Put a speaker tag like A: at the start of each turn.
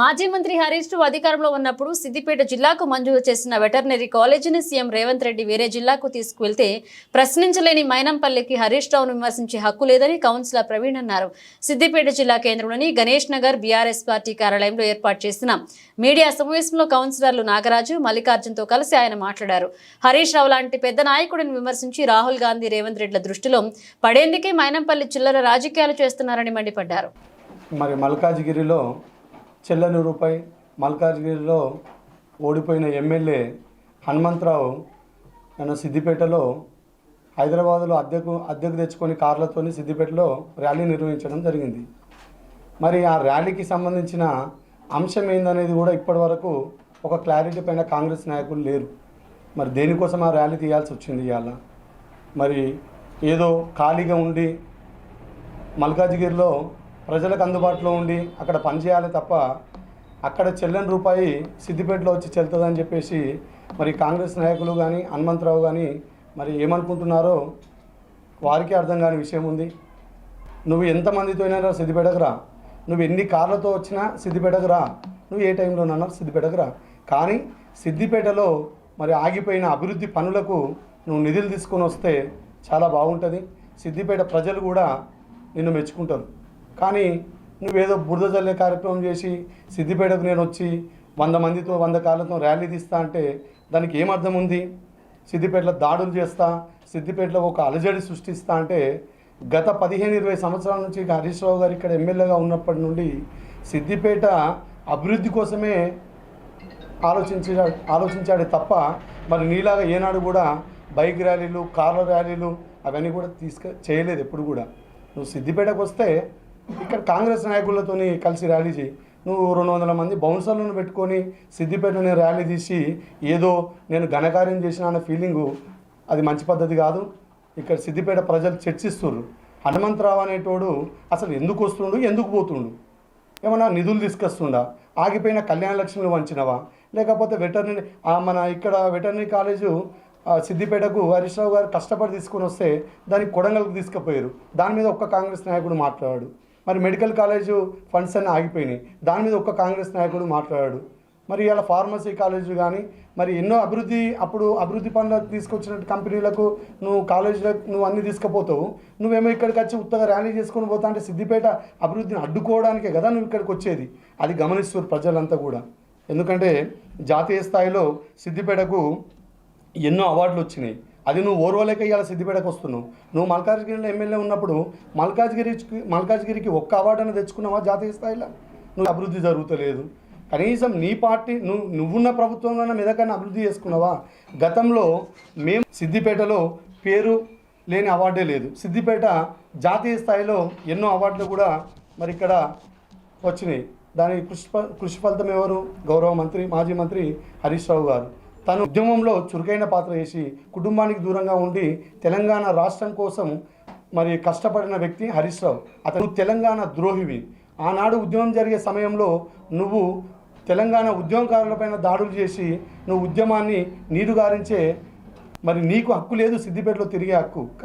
A: మాజీ మంత్రి హరీష్ రావు అధికారంలో ఉన్నప్పుడు సిద్దిపేట జిల్లాకు మంజూరు చేసిన వెటర్నరీ కాలేజీని సీఎం రేవంత్ రెడ్డి వేరే జిల్లాకు తీసుకువెళ్తే ప్రశ్నించలేని మైనంపల్లికి హరీష్ రావును విమర్శించే హక్కు లేదని కౌన్సిలర్ ప్రవీణ్ అన్నారు. సిద్దిపేట జిల్లా కేంద్రంలోని గణేష్ నగర్ బీఆర్ఎస్ పార్టీ కార్యాలయంలో ఏర్పాటు చేసిన మీడియా సమావేశంలో కౌన్సిలర్లు నాగరాజు మల్లికార్జున్తో కలిసి ఆయన మాట్లాడారు. హరీష్ రావు లాంటి పెద్ద నాయకుడిని విమర్శించి రాహుల్ గాంధీ రేవంత్ రెడ్ల దృష్టిలో పడేందుకే మైనంపల్లి చిల్లర రాజకీయాలు చేస్తున్నారని మండిపడ్డారు.
B: మరి మల్కాజ్గిరిలో చెల్లనూరుపై మల్కాజ్గిరిలో ఓడిపోయిన ఎమ్మెల్యే హనుమంతరావు తన సిద్దిపేటలో హైదరాబాదులో అద్దెకు అద్దెకు తెచ్చుకొని కార్లతోని సిద్దిపేటలో ర్యాలీ నిర్వహించడం జరిగింది. మరి ఆ ర్యాలీకి సంబంధించిన అంశం ఏందనేది కూడా ఇప్పటి వరకు ఒక క్లారిటీ పైన కాంగ్రెస్ నాయకులు లేరు. మరి దేనికోసం ఆ ర్యాలీ తీయాల్సి వచ్చింది ఇవాళ? మరి ఏదో ఖాళీగా ఉండి మల్కాజ్గిరిలో ప్రజలకు అందుబాటులో ఉండి అక్కడ పనిచేయాలి తప్ప అక్కడ చెల్లని రూపాయి సిద్దిపేటలో వచ్చి చెల్తుందని చెప్పేసి మరి కాంగ్రెస్ నాయకులు కానీ హనుమంతరావు కానీ మరి ఏమనుకుంటున్నారో వారికి అర్థం కాని విషయం ఉంది. నువ్వు ఎంతమందితో అయినా రా సిద్దిపేటకు రా. నువ్వు ఎన్ని కార్లతో వచ్చినా సిద్దిపేటకు రా. నువ్వు ఏ టైంలోనన్నా సిద్దిపేటకు రా. కానీ సిద్దిపేటలో మరి ఆగిపోయిన అభివృద్ధి పనులకు నువ్వు నిధులు తీసుకొని వస్తే చాలా బాగుంటుంది. సిద్దిపేట ప్రజలు కూడా నిన్ను మెచ్చుకుంటారు. కానీ నువ్వేదో బురద జల్లే కార్యక్రమం చేసి సిద్దిపేటకు నేను వచ్చి వంద మందితో వంద కాళ్ళతో ర్యాలీ తీస్తా అంటే దానికి ఏం అర్థం ఉంది? సిద్దిపేటలో దాడులు చేస్తా సిద్దిపేటలో ఒక అలజడి సృష్టిస్తా అంటే గత పదిహేను ఇరవై సంవత్సరాల నుంచి హరీష్ రావు గారు ఇక్కడ ఎమ్మెల్యేగా ఉన్నప్పటి నుండి సిద్దిపేట అభివృద్ధి కోసమే ఆలోచించాడు ఆలోచించాడే తప్ప మరి నీలాగా ఏనాడు కూడా బైక్ ర్యాలీలు కార్ల ర్యాలీలు అవన్నీ కూడా తీసుక చేయలేదు ఎప్పుడు కూడా. నువ్వు సిద్దిపేటకు వస్తే ఇక్కడ కాంగ్రెస్ నాయకులతోని కలిసి ర్యాలీ చేయి. నువ్వు రెండు వందల మంది బౌన్సర్లను పెట్టుకొని సిద్దిపేటని ర్యాలీ తీసి ఏదో నేను ఘనకార్యం చేసిన అన్న ఫీలింగు అది మంచి పద్ధతి కాదు. ఇక్కడ సిద్దిపేట ప్రజలు చర్చిస్తున్నారు హనుమంతరావు అనేటోడు అసలు ఎందుకు వస్తుండు ఎందుకు పోతుండు? ఏమన్నా నిధులు తీసుకొస్తుండా? ఆగిపోయిన కళ్యాణ లక్ష్మిని వంచినవా? లేకపోతే వెటర్నరీ మన ఇక్కడ వెటర్నరీ కాలేజు సిద్దిపేటకు హరీష్ రావు గారు కష్టపడి తీసుకొని వస్తే దానికి కొడంగల్కి తీసుకుపోయారు. దాని మీద ఒక్క కాంగ్రెస్ నాయకుడు మాట్లాడాడు. మరి మెడికల్ కాలేజు ఫండ్స్ అన్నీ ఆగిపోయినాయి. దాని మీద ఒక్క కాంగ్రెస్ నాయకుడు మాట్లాడాడు. మరి ఇలా ఫార్మసీ కాలేజీ కానీ మరి ఎన్నో అభివృద్ధి అప్పుడు అభివృద్ధి పనులకు తీసుకొచ్చిన కంపెనీలకు నువ్వు కాలేజీలకు నువ్వు అన్ని తీసుకుపోతావు. నువ్వేమో ఇక్కడికి వచ్చి ఉత్తగా ర్యాలీ చేసుకొని పోతా అంటే సిద్దిపేట అభివృద్ధిని అడ్డుకోవడానికే కదా నువ్వు ఇక్కడికి వచ్చేది. అది గమనిస్తారు ప్రజలంతా కూడా. ఎందుకంటే జాతీయ స్థాయిలో సిద్దిపేటకు ఎన్నో అవార్డులు వచ్చినాయి. అది నువ్వు ఓర్వలేక ఇవాళ సిద్దిపేటకు వస్తున్నావు. నువ్వు మల్కాజ్గిరిలో ఎమ్మెల్యే ఉన్నప్పుడు మల్కాజ్గిరికి మల్కాజ్గిరికి ఒక్క అవార్డును తెచ్చుకున్నావా జాతీయ స్థాయిలో? నువ్వు అభివృద్ధి జరుగుతలేదు. కనీసం నీ పార్టీ నువ్వు నువ్వున్న ప్రభుత్వంలోనే మీదకన్నా అభివృద్ధి చేసుకున్నావా? గతంలో మేము సిద్దిపేటలో పేరు లేని అవార్డే లేదు. సిద్దిపేట జాతీయ స్థాయిలో ఎన్నో అవార్డులు కూడా మరి ఇక్కడ వచ్చినాయి. దాని కృషి కృషి ఫలితం ఎవరు? గౌరవ మంత్రి మాజీ మంత్రి హరీష్ రావు గారు. తను ఉద్యమంలో చురుకైన పాత్ర వేసి కుటుంబానికి దూరంగా ఉండి తెలంగాణ రాష్ట్రం కోసం మరి కష్టపడిన వ్యక్తి హరీష్ రావు. అతను తెలంగాణ ద్రోహివి. ఆనాడు ఉద్యమం జరిగే సమయంలో నువ్వు తెలంగాణ ఉద్యమకారులపైన దాడులు చేసి నువ్వు ఉద్యమాన్ని నీరుగారించే మరి నీకు హక్కు లేదు సిద్దిపేటలో తిరిగే హక్కు.